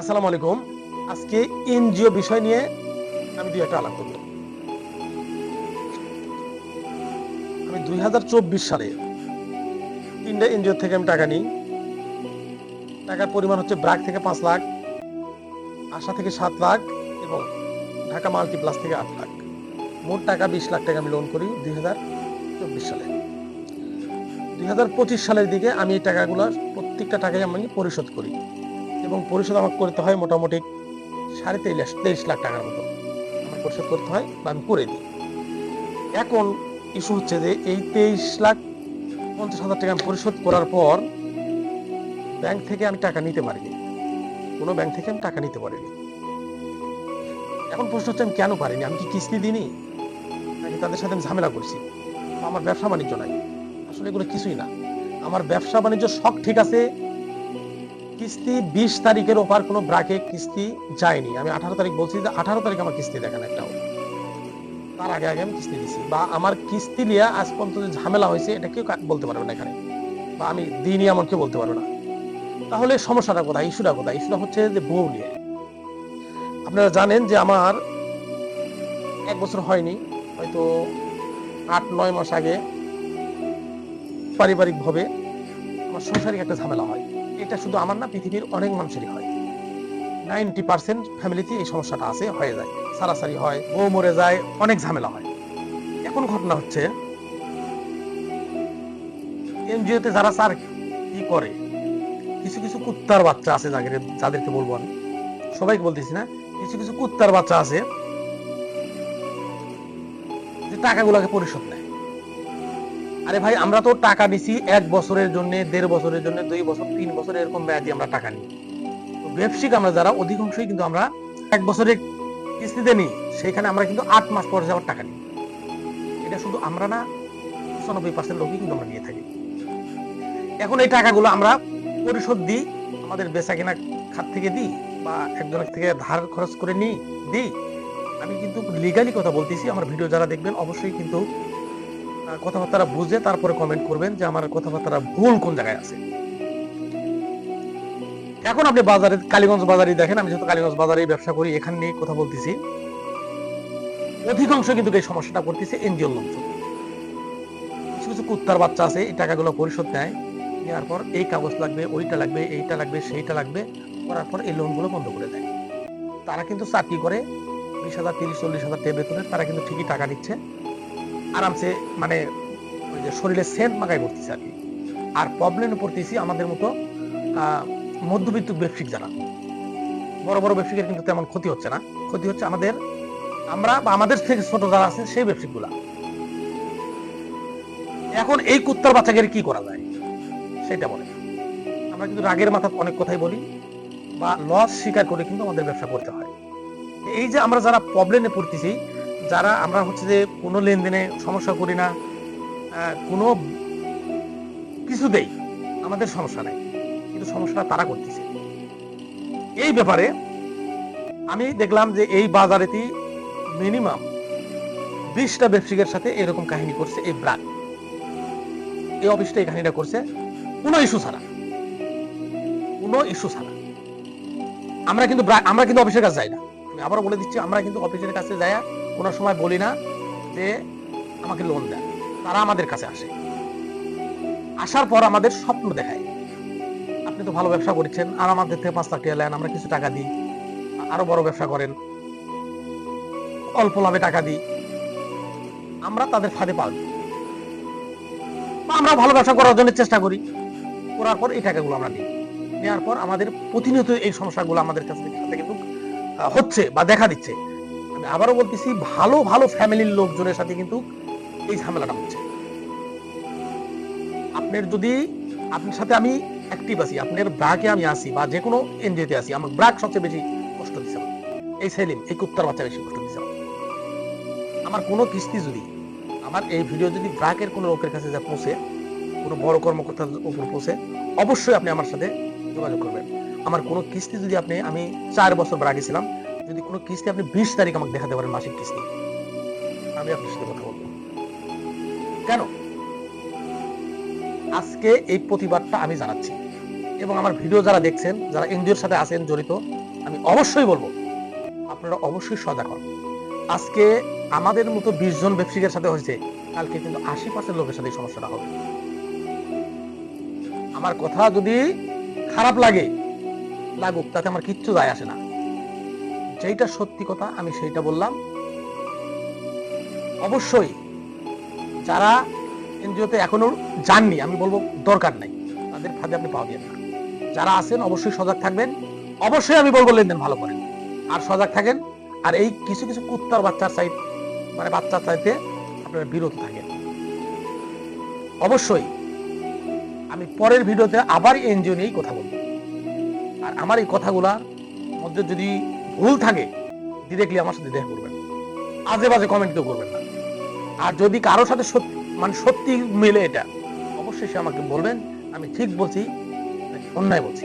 আসসালামু আলাইকুম। আজকে এনজিও বিষয় নিয়ে আমি দুই একটা আলাপ করব। আমি দুই হাজার চব্বিশ সালে তিনটা এনজিও থেকে আমি টাকা নিই। টাকার পরিমাণ হচ্ছে ব্রাক থেকে পাঁচ লাখ, আশা থেকে সাত লাখ এবং ঢাকা মাল্টিপ্লাস থেকে আট লাখ। মোট টাকা বিশ লাখ টাকা আমি লোন করি দুই হাজার চব্বিশ সালে। দুই হাজার পঁচিশ সালের দিকে আমি এই টাকাগুলো প্রত্যেকটা টাকাই আমি পরিশোধ করি। এবং পরিশোধ আমাকে করতে হয় মোটামুটি সাড়ে তেইশ তেইশ লাখ টাকার মতো। পরিশোধ করতে হয় বা আমি করে দিই। এখন ইস্যু হচ্ছে যে এই তেইশ লাখ পঞ্চাশ হাজার টাকা আমি পরিশোধ করার পর ব্যাংক থেকে আমি টাকা নিতে পারিনি। কোনো ব্যাংক থেকে আমি টাকা নিতে পারিনি। এখন প্রশ্ন হচ্ছে আমি কেন পারিনি? আমি কি কিস্তি দিইনি? নাকি তাদের সাথে আমি ঝামেলা করছি? আমার ব্যবসা বাণিজ্য নাই। আসলে এগুলো কিছুই না। আমার ব্যবসা বাণিজ্য সব ঠিক আছে। কিস্তি বিশ তারিখের ওপার কোনো ব্রাকে কিস্তি যায়নি। আমি আঠারো তারিখ বলছি যে আঠারো তারিখ আমার কিস্তি দেখেন একটাও তার আগে আগে আমি কিস্তি দিছি। বা আমার কিস্তি নিয়ে আজ পর্যন্ত যে ঝামেলা হয়েছে, এটা কেউ বলতে পারবে না এখানে। বা আমি দিইনি এমন কেউ বলতে পারবে না। তাহলে সমস্যাটা কোথায়? ইস্যুটা কোথায়? ইস্যুটা হচ্ছে যে বউ নিয়ে। আপনারা জানেন যে আমার এক বছর হয়নি। হয়তো আট, নয় মাস আগে পারিবারিকভাবে আমার সংসারিক একটা ঝামেলা হয়। এটা শুধু আমার না, পৃথিবীর অনেক মানুষেরই হয়। নাইনটি পার্সেন্ট ফ্যামিলিতে এই সমস্যাটা আছে, হয়ে যায়। সারাসারি হয়, বউ মরে যায়, অনেক ঝামেলা হয়। এখন ঘটনা হচ্ছে, এনজিওতে যারা স্যার কি করে, কিছু কিছু কুত্তার বাচ্চা আছে যাদের, যাদেরকে বলব আমি। সবাইকে বলতেছি না, কিছু কিছু কুত্তার বাচ্চা আছে, যে টাকাগুলোকে পরিশোধ নেয়। আরে ভাই, আমরা তো টাকা নিছি এক বছরের জন্য, দেড় বছরের জন্য, দুই বছর, তিন বছর এরকম মেয়াদি আমরা টাকা নিই। ব্যবসায়িক আমরা যারা, অধিকাংশই কিন্তু আমরা এক বছরের কিস্তিতে নিই। সেখানে আমরা কিন্তু আট মাস পরে যাওয়ার টাকা নিই। এটা শুধু আমরা না, পঁচানব্বই পার্সেন্ট লোকই কিন্তু আমরা নিয়ে থাকি। এখন এই টাকাগুলো আমরা পরিশোধ দিই, আমাদের বেচা কেনা খাত থেকে দিই, বা একজনের থেকে ধার খরচ করে নিই, দিই। আমি কিন্তু লিগালি কথা বলতেছি, আমার ভিডিও যারা দেখবেন, অবশ্যই কিন্তু আহ, কথাবার্তা বুঝে তারপরে কমেন্ট করবেন যে আমার কথাবার্তা ভুল কোন জায়গায় আছে। এখন আপনি বাজারে কালীগঞ্জ বাজারে দেখেন আমি যেহেতু কালীগঞ্জ বাজারে ব্যবসা করি এখান নিয়ে কথা বলতেছি। অধিকাংশ কিন্তু এই সমস্যাটা করতেছে এনজিও লোকজন। কিছু কিছু কুত্তার বাচ্চা আছে এই টাকাগুলো পরিশোধ নেয় নেওয়ার পর এই কাগজ লাগবে ওইটা লাগবে এইটা লাগবে সেইটা লাগবে করার পর এই লোনগুলো বন্ধ করে দেয়। তারা কিন্তু চাকরি করে বিশ হাজার তিরিশ চল্লিশ হাজার বেতনের তারা কিন্তু ঠিকই টাকা নিচ্ছে আরামসে মানে ওই যে শরীরে সেন্ট মাগাই করতেছে আর কি আর প্রবলেমে পড়তেছি আমাদের মতো মধ্যবিত্ত ব্যবসায়িক যারা। বড় বড় ব্যবসায়িকের কিন্তু তেমন ক্ষতি হচ্ছে না। ক্ষতি হচ্ছে আমাদের, আমরা বা আমাদের থেকে ছোট যারা আছে, সেই ব্যবসায়িকগুলো এখন এই কুত্তার বাচ্চাকে কি করা যায়? সেটা বলে। আমরা কিন্তু রাগের মাথা অনেক কথাই বলি, বা লস স্বীকার করে কিন্তু আমাদের ব্যবসা করতে হয়। এই যে আমরা যারা প্রবলেমে পড়তেছি যারা আমরা হচ্ছে যে কোনো লেনদেনে সমস্যা করি না কোনো কিছুতেই আমাদের সমস্যা নাই। কিন্তু সমস্যাটা তারা করতেছে। এই ব্যাপারে আমি দেখলাম যে এই বাজারেতেই মিনিমাম বিশটা ব্যবসায়ীর সাথে এরকম কাহিনী করছে এই ব্রাক। এই অফিসটা এই কাহিনীটা করছে, কোনো ইস্যু ছাড়া। কোনো ইস্যু ছাড়া। আমরা কিন্তু আমরা কিন্তু অফিসের কাছে যাই না। আমি আবারও বলে দিচ্ছি, আমরা কিন্তু অফিসের কাছে যাই কোনো সময় বলি না যে আমাকে লোন দেন। তারা আমাদের কাছে আসে। আসার পর আমাদের স্বপ্ন দেখায়। আপনি তো ভালো ব্যবসা করছেন, আর আমাদের থেকে পাঁচ লাখ টাকা নেন, আমরা কিছু টাকা দিই। আরও বড় ব্যবসা করেন। অল্প লাভে টাকা দিই। আমরা তাদের ফাঁদে বা আমরা ভালো ব্যবসা করার জন্য চেষ্টা করি। করার পর এই টাকাগুলো আমরা নিই নেওয়ার পর আমাদের প্রতিনিয়ত এই সমস্যাগুলো আমাদের কাছ থেকে কিন্তু হচ্ছে বা দেখা দিচ্ছে। আবারও বলতেছি, ভালো ভালো ফ্যামিলির লোকজনের সাথে কিন্তু এই ঝামেলাটা হচ্ছে। আপনার যদি, আপনার সাথে আমি অ্যাক্টিভ আছি, আপনার ব্রাকে আমি আসি বা যে কোনো এনজিওতে আসি আমার ব্রাক সবচেয়ে বেশি কষ্ট দিচ্ছে এই সেলিম, এই কুত্তার বাচ্চা বেশি কষ্ট দিচ্ছে আমার। কোনো কিস্তি যদি, আমার এই ভিডিও যদি ব্রাকের কোনো লোকের কাছে যা পৌঁছে, কোনো বড় কর্মকর্তার উপর পৌঁছে, অবশ্যই আপনি আমার সাথে যোগাযোগ করবেন। আমার কোনো কিস্তি যদি আপনি, আমি চার বছর ব্রাকে ছিলাম যদি কোনো কিস্তি আপনি বিশ তারিখ আমাকে দেখাতে পারেন মাসিক কিস্তি, আমি আপনার সাথে কথা বলব। কেন? আজকে এই প্রতিবাদটা আমি জানাচ্ছি এবং আমার ভিডিও যারা দেখছেন, যারা এনজিওর সাথে আছেন, জড়িত, আমি অবশ্যই বলব, আপনারা অবশ্যই সজাগ হন। আজকে আমাদের মতো বিশ জন ব্যবসায়ীর সাথে হয়েছে, কালকে কিন্তু আশি পার্সেন্ট লোকের সাথে এই সমস্যাটা হবে। আমার কথা যদি খারাপ লাগে, লাগুক, তাতে আমার কিচ্ছু যায় আসে না। যেইটা সত্যি কথা, আমি সেইটা বললাম। অবশ্যই যারা এনজিওতে এখনও যাননি, আমি বলব দরকার নাই, তাদের ফাঁদে আপনি পাওয়া দিবেন না। যারা আছেন, অবশ্যই সজাগ থাকবেন। অবশ্যই আমি বলব লেনদেন ভালো করেন। আর সজাগ থাকেন। আর এই কিছু কিছু কুত্তার বাচ্চার সাইড মানে বাচ্চার চাইতে আপনারা বিরত থাকেন। অবশ্যই আমি পরের ভিডিওতে আবার এনজিও নিয়েই কথা বলব। আর আমার এই কথাগুলার মধ্যে যদি ভুল থাকে ডিরেক্টলি আমার সাথে দেখা করবেন। আজে বাজে কমেন্ট কেউ করবেন না। আর যদি কারোর সাথে সত্যি মানে সত্যি মেলে এটা, অবশ্যই সে আমাকে বলবেন, আমি ঠিক বলছি অন্যায় বলছি।